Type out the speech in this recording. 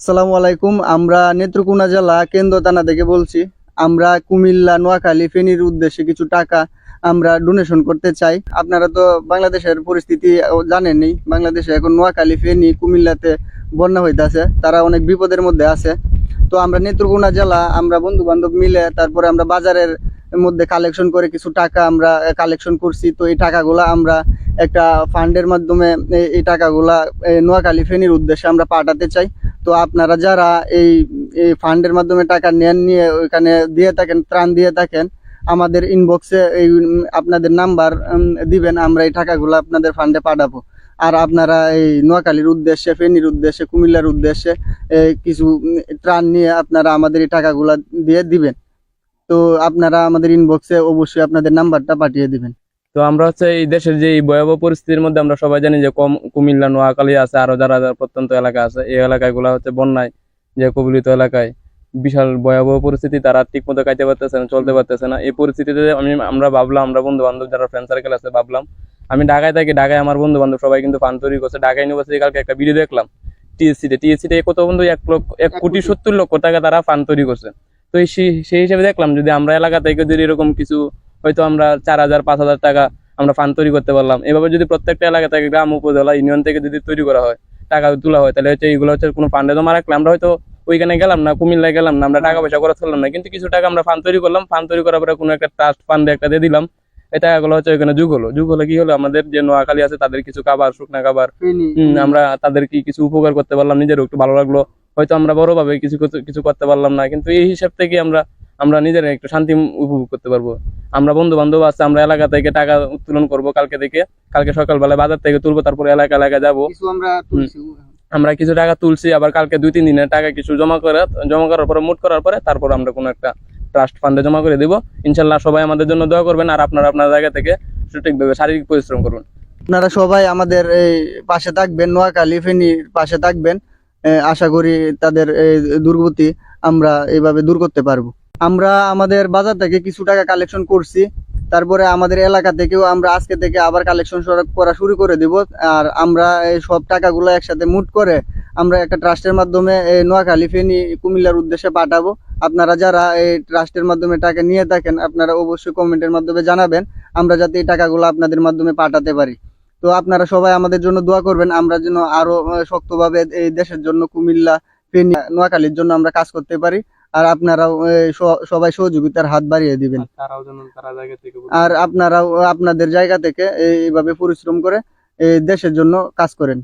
সালামু আলাইকুম, আমরা নেত্রকোনা জেলা কেন্দ্র থানা থেকে বলছি, আমরা কুমিল্লা, নোয়াখালী, ফেনীর উদ্দেশ্যে কিছু টাকা আমরা ডোনেশন করতে চাই। আপনারা তো বাংলাদেশের পরিস্থিতি জানেনই, বাংলাদেশে এখন নোয়াখালী, ফেনী, কুমিল্লাতে বন্যা হইতাছে, তারা অনেক বিপদের মধ্যে আছে। তো আমরা নেত্রকোনা জেলা, আমরা বন্ধু বান্ধব মিলে তারপরে আমরা বাজারের মধ্যে কালেকশন করে কিছু টাকা আমরা কালেকশন করছি। তো এই টাকাগুলা আমরা একটা ফান্ডের মাধ্যমে, এই- টাকাগুলা নোয়াখালী, ফেনীর উদ্দেশ্যে আমরা পাঠাতে চাই। তো আপনারা যারা এই এই ফান্ডের মাধ্যমে টাকা নেন, নিয়ে ওইখানে দিয়ে থাকেন, ত্রাণ দিয়ে থাকেন, আমাদের ইনবক্সে এই আপনাদের নাম্বার দিবেন, আমরা এই টাকাগুলো আপনাদের ফান্ডে পাঠাবো। আর আপনারা এই নোয়াখালীর উদ্দেশ্যে, ফেনীর উদ্দেশ্যে, কুমিল্লার উদ্দেশ্যে কিছু ত্রাণ নিয়ে আপনারা আমাদের এই টাকাগুলা দিয়ে দিবেন। তো আপনারা আমাদের ইনবক্সে অবশ্যই আপনাদের নাম্বারটা পাঠিয়ে দিবেন। তো আমরা হচ্ছে এই দেশের যে ভয়াবহ পরিস্থিতির মধ্যে আমরা সবাই জানি যে কম কুমিল্লা নোয়াখালী আছে আরও যারা যারা প্রত্যন্ত এলাকা আছে এই এলাকাগুলো হচ্ছে বন্যায় যে কবলিত এলাকায়। বিশাল ভয়াবহ পরিস্থিতি তারা ঠিক মতো খাইতে পারতেছে না চলতে পারতেছে না। এই পরিস্থিতিতে আমি আমরা ভাবলাম আমরা বন্ধু বান্ধব যারা ফ্রেন্ড সার্কেল আছে ভাবলাম আমি ঢাকায় থাকি ঢাকায় আমার বন্ধু বান্ধব সবাই কিন্তু ফান্ড তৈরি করছে। ঢাকা ইউনিভার্সিটি কালকে একটা ভিডিও দেখলাম টিএসসিতে টিএসসিতে কত বন্ধু? এক লক্ষ এক কোটি সত্তর লক্ষ টাকা তারা ফান্ড তৈরি করছে। তো সেই- সেই হিসেবে দেখলাম যদি আমরা এলাকা থেকে যদি এরকম কিছু হয়তো আমরা চার হাজার পাঁচ হাজার টাকা আমরা ফান্ড তৈরি করতে পারলাম। এভাবে যদি প্রত্যেকটা এলাকা থেকে গ্রাম উপজেলা ইউনিয়ন থেকে যদি তৈরি করা হয় টাকা তোলা হয় তাহলে হচ্ছে এইগুলো হচ্ছে কোনো ফান্ডে জমা রাখলে আমরা হয়তো ওইখানে গেলাম না কুমিল্লায় গেলাম না আমরা টাকা পয়সা খরচ করলাম না। কিন্তু কিছু টাকা আমরা ফান্ড তৈরি করলাম। ফান্ড তৈরি করার পরে কোনো একটা ট্রাস্ট ফান্ডে একটা দিয়ে দিলাম। এই টাকাগুলো হচ্ছে ওইখানে যুগ হলো। যুগ হলে কি হলো? আমাদের যে নোয়াখালী আছে তাদের কিছু খাবার শুকনা খাবার হম, আমরা তাদের কি কিছু উপকার করতে পারলাম। নিজেরও একটু ভালো লাগল। হয়তো আমরা বড়ভাবে কিছু কিছু করতে পারলাম না। কিন্তু এই হিসাব থেকে আমরা আমরা নিজেরা একটু শান্তি উপভোগ করতে পারব। আমরা বন্ধু বান্ধব আছে আমরা এলাকা থেকে টাকা উত্তোলন করব কালকে থেকে। কালকে সকালবেলা বাজার থেকে তুলবো তারপরে এলাকা এলাকা যাব। আমরা কিছু টাকা তুলছি আবার কালকে দুই তিন দিনের টাকা কিছু জমা করে জমা করার পরে মুট করার পরে তারপর আমরা কোনো একটা ট্রাস্ট ফান্ডে জমা করে দিব। ইনশাল্লাহ সবাই আমাদের জন্য দোয়া করবেন আর আপনারা আপনার জায়গা থেকে সঠিকভাবে শারীরিক পরিশ্রম করুন। আপনারা সবাই আমাদের এই পাশে থাকবেন নোয়াখালী ফেনীর পাশে থাকবেন। আশা করি তাদের এই দুর্গতি আমরা এইভাবে দূর করতে পারব। আমরা আমাদের বাজার থেকে কিছু টাকা কালেকশন করছি। তারপরে আমাদের এলাকা থেকেও আমরা আজকে থেকে আবার কালেকশন করা শুরু করে দিব। আর আমরা এই সব টাকাগুলো একসাথে মুট করে আমরা একটা ট্রাস্টের মাধ্যমে এই নোয়াখালী, ফেনী, কুমিল্লার উদ্দেশ্যে পাঠাবো। আপনারা যারা এই ট্রাস্টের মাধ্যমে টাকা নিয়ে থাকেন, আপনারা অবশ্যই কমেন্টের মাধ্যমে জানাবেন। আমরা যাতে এই টাকাগুলো আপনাদের মাধ্যমে পাঠাতে পারি। তো আপনারা সবাই আমাদের জন্য দোয়া করবেন। আমরা যেন আরও শক্তভাবে এই দেশের জন্য কুমিল্লা, ফেনী, নোয়াখালীর জন্য আমরা কাজ করতে পারি। আর আপনারাও সবাই সহযোগিতার হাত বাড়িয়ে দিবেন। তারাও যেন তারা জায়গা থেকে আর আপনারাও আপনাদের জায়গা থেকে এইভাবে পরিশ্রম করে এই দেশের জন্য কাজ করেন।